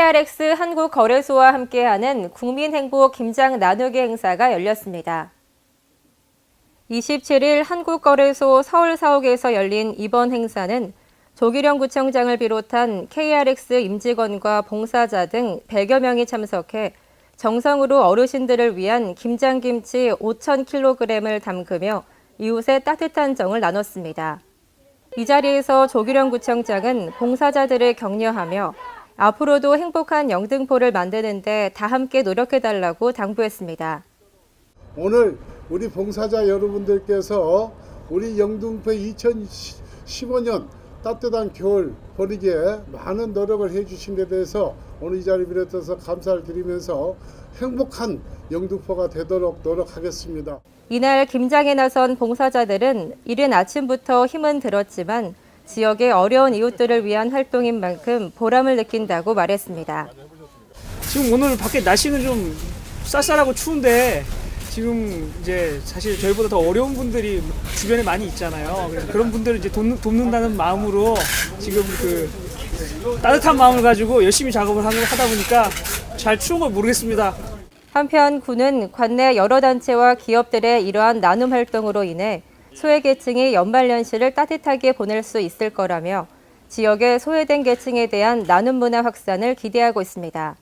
KRX 한국거래소와 함께하는 국민행복 김장 나누기 행사가 열렸습니다. 27일 한국거래소 서울사옥에서 열린 이번 행사는 조기령 구청장을 비롯한 KRX 임직원과 봉사자 등 100여 명이 참석해 정성으로 어르신들을 위한 김장김치 5,000kg을 담그며 이웃의 따뜻한 정을 나눴습니다. 이 자리에서 조기령 구청장은 봉사자들을 격려하며 앞으로도 행복한 영등포를 만드는데 다 함께 노력해달라고 당부했습니다. 오늘 우리 봉사자 여러분들께서 우리 영등포 2015년 따뜻한 겨울 보내기에 많은 노력을 해주신 데 대해서 오늘 이 자리 비롯해서 감사를 드리면서 행복한 영등포가 되도록 노력하겠습니다. 이날 김장에 나선 봉사자들은 이른 아침부터 힘은 들었지만 지역의 어려운 이웃들을 위한 활동인 만큼 보람을 느낀다고 말했습니다. 지금 오늘 밖에 날씨는 좀 쌀쌀하고 추운데 지금 이제 사실 저희보다 더 어려운 분들이 주변에 많이 있잖아요. 그래서 그런 분들을 이제 돕는, 돕는다는 마음으로 지금 그 따뜻한 마음을 가지고 열심히 작업을 하다 보니까 잘 추운 걸 모르겠습니다. 한편 군은 관내 여러 단체와 기업들의 이러한 나눔 활동으로 인해 소외계층이 연말연시를 따뜻하게 보낼 수 있을 거라며 지역의 소외된 계층에 대한 나눔 문화 확산을 기대하고 있습니다.